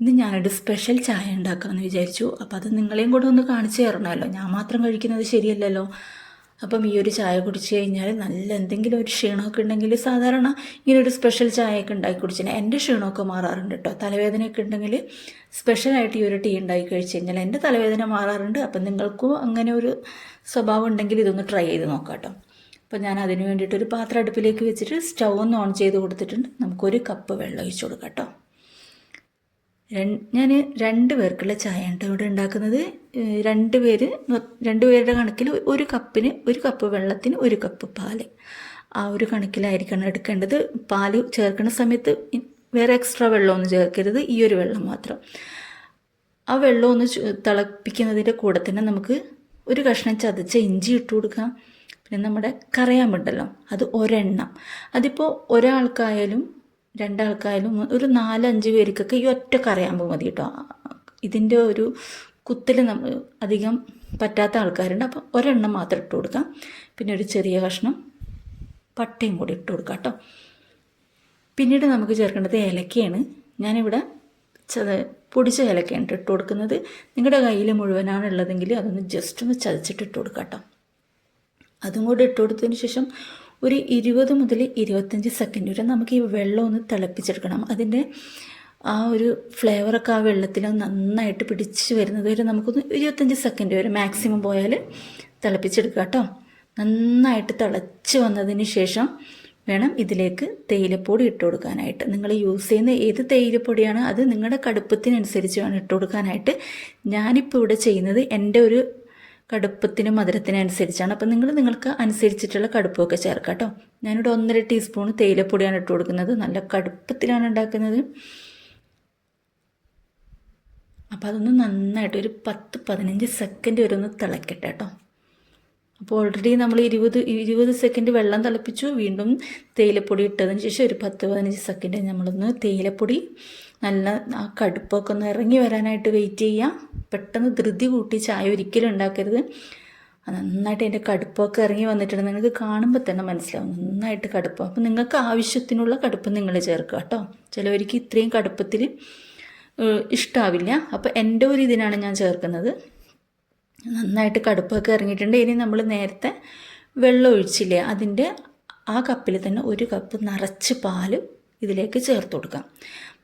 ഇന്ന് ഞാനൊരു സ്പെഷ്യൽ ചായ ഉണ്ടാക്കാമെന്ന് വിചാരിച്ചു. അപ്പോൾ അത് നിങ്ങളെയും കൂടെ ഒന്ന് കാണിച്ചു തരണമല്ലോ. ഞാൻ മാത്രം കഴിക്കുന്നത് ശരിയല്ലല്ലോ. അപ്പം ഈ ഒരു ചായ കുടിച്ച് കഴിഞ്ഞാൽ നല്ല എന്തെങ്കിലും ഒരു ക്ഷീണമൊക്കെ ഉണ്ടെങ്കിൽ സാധാരണ ഇങ്ങനെ ഒരു സ്പെഷ്യൽ ചായയൊക്കെ ഉണ്ടാക്കി കുടിച്ചാൽ എന്റെ ക്ഷീണമൊക്കെ മാറാറുണ്ട് കേട്ടോ തലവേദനയൊക്കെ ഉണ്ടെങ്കിൽ സ്പെഷ്യലായിട്ട് ഈ ഒരു ടീ ഉണ്ടാക്കി കഴിച്ച് കഴിഞ്ഞാൽ എന്റെ തലവേദന മാറാറുണ്ട്. അപ്പം നിങ്ങൾക്കും അങ്ങനെ ഒരു സ്വഭാവം ഉണ്ടെങ്കിൽ ഇതൊന്ന് ട്രൈ ചെയ്ത് നോക്കാം കേട്ടോ അപ്പം ഞാൻ അതിന് വേണ്ടിയിട്ട് ഒരു പാത്രം അടുപ്പിലേക്ക് വെച്ചിട്ട് സ്റ്റൗ ഒന്ന് ഓൺ ചെയ്ത് കൊടുത്തിട്ടുണ്ട്. നമുക്കൊരു കപ്പ് വെള്ളം ഒഴിച്ചു കൊടുക്കാം കേട്ടോ ഞാൻ രണ്ട് പേർക്കുള്ള ചായ കേട്ടോ ഇവിടെ ഉണ്ടാക്കുന്നത്. രണ്ട് പേര് രണ്ട് പേരുടെ കണക്കിൽ ഒരു കപ്പിന് ഒരു കപ്പ് വെള്ളത്തിന് ഒരു കപ്പ് പാൽ ആ ഒരു കണക്കിലായിരിക്കണം എടുക്കേണ്ടത്. പാൽ ചേർക്കുന്ന സമയത്ത് വേറെ എക്സ്ട്രാ വെള്ളമൊന്നും ചേർക്കരുത്. ഈ ഒരു വെള്ളം മാത്രം. ആ വെള്ളം ഒന്ന് തിളപ്പിക്കുന്നതിന്റെ കൂടെ തന്നെ നമുക്ക് ഒരു കഷ്ണം ചതച്ച ഇഞ്ചി ഇട്ട് കൊടുക്കാം. പിന്നെ നമ്മുടെ കറയാമുണ്ടല്ലോ അത് ഒരെണ്ണം. അതിപ്പോൾ ഒരാൾക്കായാലും രണ്ടാൾക്കായാലും ഒരു നാലഞ്ച് പേർക്കൊക്കെ ഈ ഒറ്റ കറയാമ്പ് മതി കേട്ടോ. ഇതിന്റെ ഒരു കുത്തിൽ നമ്മൾ അധികം പറ്റാത്ത ആൾക്കാരുണ്ട്. അപ്പോൾ ഒരെണ്ണം മാത്രം ഇട്ട് കൊടുക്കാം. പിന്നെ ഒരു ചെറിയ കഷ്ണം പട്ടയും കൂടി ഇട്ട് കൊടുക്കാം കേട്ടോ. പിന്നീട് നമുക്ക് ചേർക്കേണ്ടത് ഏലക്കയാണ്. ഞാനിവിടെ പൊടിച്ച ഏലക്കയാണ് ഇട്ട് കൊടുക്കുന്നത്. നിങ്ങളുടെ കയ്യിൽ മുഴുവനാണ് ഉള്ളതെങ്കിൽ അതൊന്ന് ജസ്റ്റ് ഒന്ന് ചതച്ചിട്ട് ഇട്ട് കൊടുക്കാം കേട്ടോ. അതും കൂടി ഇട്ട് കൊടുത്തതിന് ശേഷം ഒരു ഇരുപത് മുതൽ ഇരുപത്തഞ്ച് സെക്കൻഡ് വരെ നമുക്ക് ഈ വെള്ളം ഒന്ന് തിളപ്പിച്ചെടുക്കണം. അതിന്റെ ആ ഒരു ഫ്ലേവറൊക്കെ ആ വെള്ളത്തിൽ നന്നായിട്ട് പിടിച്ച് വരുന്നത് വരെ നമുക്കൊന്ന് ഇരുപത്തഞ്ച് സെക്കൻഡ് വരെ മാക്സിമം പോയാൽ തിളപ്പിച്ചെടുക്കുക കേട്ടോ. നന്നായിട്ട് തിളച്ച് വന്നതിന് ശേഷം വേണം ഇതിലേക്ക് തേയിലപ്പൊടി ഇട്ട് കൊടുക്കാനായിട്ട്. നിങ്ങൾ യൂസ് ചെയ്യുന്ന ഏത് തേയിലപ്പൊടിയാണ് അത് നിങ്ങളുടെ കടുപ്പത്തിനനുസരിച്ച് വേണം ഇട്ട് കൊടുക്കാനായിട്ട്. ഞാനിപ്പോൾ ഇവിടെ ചെയ്യുന്നത് എന്റെ ഒരു കടുപ്പത്തിനും മധുരത്തിനും അനുസരിച്ചാണ് അപ്പം നിങ്ങൾ നിങ്ങൾക്ക് അനുസരിച്ചിട്ടുള്ള കടുപ്പമൊക്കെ ചേർക്കാം കേട്ടോ. ഞാനിവിടെ ഒന്നര ടീസ്പൂൺ തേയിലപ്പൊടിയാണ് ഇട്ട് കൊടുക്കുന്നത്. നല്ല കടുപ്പത്തിലാണ് ഉണ്ടാക്കുന്നത്. അപ്പോൾ അതൊന്ന് നന്നായിട്ട് ഒരു പത്ത് പതിനഞ്ച് സെക്കൻഡ് വരെ ഒന്ന് തിളക്കട്ടെ കേട്ടോ. അപ്പോൾ ഓൾറെഡി നമ്മൾ ഇരുപത് ഇരുപത് സെക്കൻഡ് വെള്ളം തിളപ്പിച്ചു. വീണ്ടും തേയിലപ്പൊടി ഇട്ടതിന് ശേഷം ഒരു പത്ത് പതിനഞ്ച് സെക്കൻഡ് നമ്മളൊന്ന് തേയിലപ്പൊടി നല്ല ആ കടുപ്പൊക്കെ ഒന്ന് ഇറങ്ങി വരാനായിട്ട് വെയിറ്റ് ചെയ്യാം. പെട്ടെന്ന് ധൃതി കൂട്ടി ചായ ഒരിക്കലും ഉണ്ടാക്കരുത്. നന്നായിട്ട് അതിന്റെ കടുപ്പൊക്കെ ഇറങ്ങി വന്നിട്ടുണ്ട്. നിങ്ങൾക്ക് കാണുമ്പോൾ തന്നെ മനസ്സിലാവും. നന്നായിട്ട് കടുപ്പം. അപ്പോൾ നിങ്ങൾക്ക് ആവശ്യത്തിനുള്ള കടുപ്പം നിങ്ങൾ ചേർക്കുക കേട്ടോ. ചിലവർക്ക് ഇത്രയും കടുപ്പത്തിൽ ഇഷ്ടാവില്ല. അപ്പോൾ എന്റെ ഒരു ഇതിനാണ് ഞാൻ ചേർക്കുന്നത്. നന്നായിട്ട് കടുപ്പൊക്കെ ഇറങ്ങിയിട്ടുണ്ട്. ഇനി നമ്മൾ നേരത്തെ വെള്ളം ഒഴിച്ചില്ലേ അതിന്റെ ആ കപ്പിൽ തന്നെ ഒരു കപ്പ് നിറച്ച് പാൽ ഇതിലേക്ക് ചേർത്ത് കൊടുക്കാം.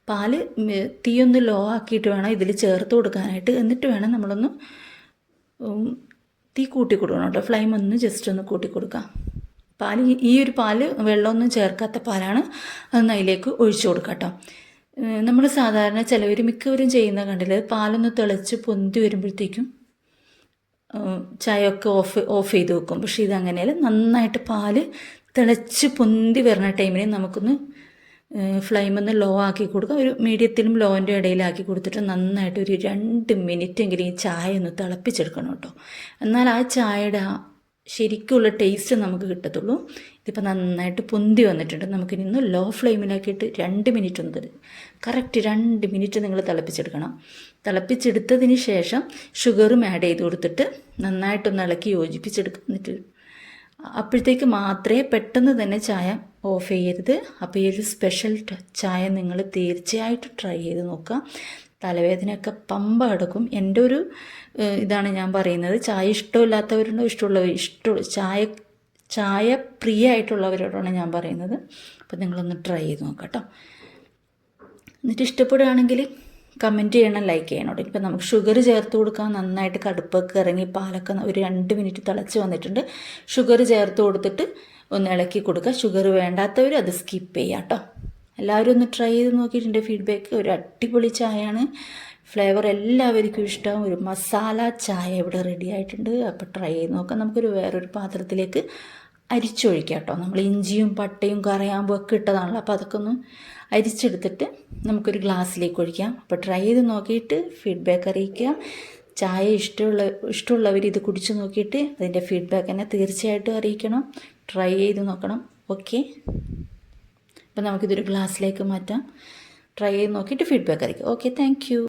പാൽ തീയൊന്ന് ലോ ആക്കിയിട്ട് വേണം ഇതിൽ ചേർത്ത് കൊടുക്കാനായിട്ട്. എന്നിട്ട് വേണം നമ്മളൊന്ന് തീ കൂട്ടി കൊടുക്കണം കേട്ടോ. ഫ്ലെയിം ഒന്ന് ജസ്റ്റ് ഒന്ന് കൂട്ടി കൊടുക്കാം. പാൽ ഈ- ഒരു പാൽ വെള്ളമൊന്നും ചേർക്കാത്ത പാലാണ് അതൊന്ന് അതിലേക്ക് ഒഴിച്ചു കൊടുക്കാം കേട്ടോ. നമ്മൾ സാധാരണ ചിലവർ മിക്കവരും ചെയ്യുന്ന കണ്ടില്ല പാലൊന്ന് തിളച്ച് പൊന്തി വരുമ്പോഴത്തേക്കും ചായയൊക്കെ ഓഫ് ഓഫ് ചെയ്ത് വെക്കും. പക്ഷേ ഇതങ്ങനെയല്ല നന്നായിട്ട് പാൽ തിളച്ച് പൊന്തി വരുന്ന ടൈമിൽ നമുക്കൊന്ന് ഫ്ലെയിം ഒന്ന് ലോ ആക്കി കൊടുക്കുക. ഒരു മീഡിയത്തിലും ലോന്റെ ഇടയിലാക്കി കൊടുത്തിട്ട് നന്നായിട്ട് ഒരു രണ്ട് മിനിറ്റ് എങ്കിലും ഈ ചായ ഒന്ന് തിളപ്പിച്ചെടുക്കണം കേട്ടോ. എന്നാൽ ആ ചായയുടെ ആ ശരിക്കുള്ള ടേസ്റ്റ് നമുക്ക് കിട്ടത്തുള്ളൂ. ഇതിപ്പോൾ നന്നായിട്ട് പൊന്തി വന്നിട്ടുണ്ട്. നമുക്കിനി ഒന്ന് ലോ ഫ്ലെയിമിലാക്കിയിട്ട് രണ്ട് മിനിറ്റ് ഒന്ന് കറക്റ്റ് രണ്ട് മിനിറ്റ് നിങ്ങൾ തിളപ്പിച്ചെടുക്കണം. തിളപ്പിച്ചെടുത്തതിന് ശേഷം ഷുഗറും ആഡ് ചെയ്ത് കൊടുത്തിട്ട് നന്നായിട്ടൊന്ന് ഇളക്കി യോജിപ്പിച്ചെടുക്കുക. എന്നിട്ട് അപ്പോഴത്തേക്ക് മാത്രമേ പെട്ടെന്ന് തന്നെ ചായ ഓഫ് ചെയ്യരുത്. അപ്പോൾ ഈ ഒരു സ്പെഷ്യൽ ചായ നിങ്ങൾ തീർച്ചയായിട്ടും ട്രൈ ചെയ്ത് നോക്കുക. തലവേദനയൊക്കെ പമ്പ കിടക്കും. എന്റെ ഒരു ഇതാണ് ഞാൻ പറയുന്നത്. ചായ ഇഷ്ടമില്ലാത്തവരുണ്ടോ? ഇഷ്ടമുള്ളവർ ഇഷ്ട. ചായ ചായ പ്രിയ പ്രിയമായിട്ടുള്ളവരോടാണ് ഞാൻ പറയുന്നത്. അപ്പോൾ നിങ്ങളൊന്ന് ട്രൈ ചെയ്ത് നോക്കാം കേട്ടോ. എന്നിട്ട് ഇഷ്ടപ്പെടുകയാണെങ്കിൽ കമന്റ് ചെയ്യണം ലൈക്ക് ചെയ്യണം കേട്ടോ ഇപ്പം നമുക്ക് ഷുഗർ ചേർത്ത് കൊടുക്കാൻ നന്നായിട്ട് കടുപ്പൊക്കെ ഇറങ്ങി പാലൊക്കെ ഒരു രണ്ട് മിനിറ്റ് തിളച്ച് വന്നിട്ടുണ്ട്. ഷുഗർ ചേർത്ത് കൊടുത്തിട്ട് ഒന്ന് ഇളക്കി കൊടുക്കുക. ഷുഗർ വേണ്ടാത്തവർ അത് സ്കിപ്പ് ചെയ്യാം കേട്ടോ എല്ലാവരും ഒന്ന് ട്രൈ ചെയ്ത് നോക്കിയിട്ടുണ്ട് ഫീഡ്ബാക്ക് ഒരു അടിപൊളി ചായയാണ്. ഫ്ലേവർ എല്ലാവർക്കും ഇഷ്ടം. ഒരു മസാല ചായ ഇവിടെ റെഡി ആയിട്ടുണ്ട്. അപ്പോൾ ട്രൈ ചെയ്ത് നോക്കാം. നമുക്കൊരു വേറൊരു പാത്രത്തിലേക്ക് അരിച്ചൊഴിക്കാം കേട്ടോ. നമ്മൾ ഇഞ്ചിയും പട്ടയും കറയാമ്പും ഒക്കെ ഇട്ടതാണല്ലോ. അപ്പോൾ അതൊക്കെ ഒന്ന് അരിച്ചെടുത്തിട്ട് നമുക്കൊരു ഗ്ലാസ്സിലേക്ക് ഒഴിക്കാം. അപ്പോൾ ട്രൈ ചെയ്ത് നോക്കിയിട്ട് ഫീഡ്ബാക്ക് അറിയിക്കുക. ചായ ഇഷ്ടമുള്ള ഇഷ്ടമുള്ളവർ ഇത് കുടിച്ച് നോക്കിയിട്ട് അതിന്റെ ഫീഡ്ബാക്ക് എന്നെ തീർച്ചയായിട്ടും അറിയിക്കണം. ട്രൈ ചെയ്ത് നോക്കണം. ഓക്കെ അപ്പോൾ നമുക്കിതൊരു ഗ്ലാസ്സിലേക്ക് മാറ്റാം. ട്രൈ ചെയ്ത് നോക്കിയിട്ട് ഫീഡ്ബാക്ക് അറിയിക്കാം ഓക്കെ താങ്ക്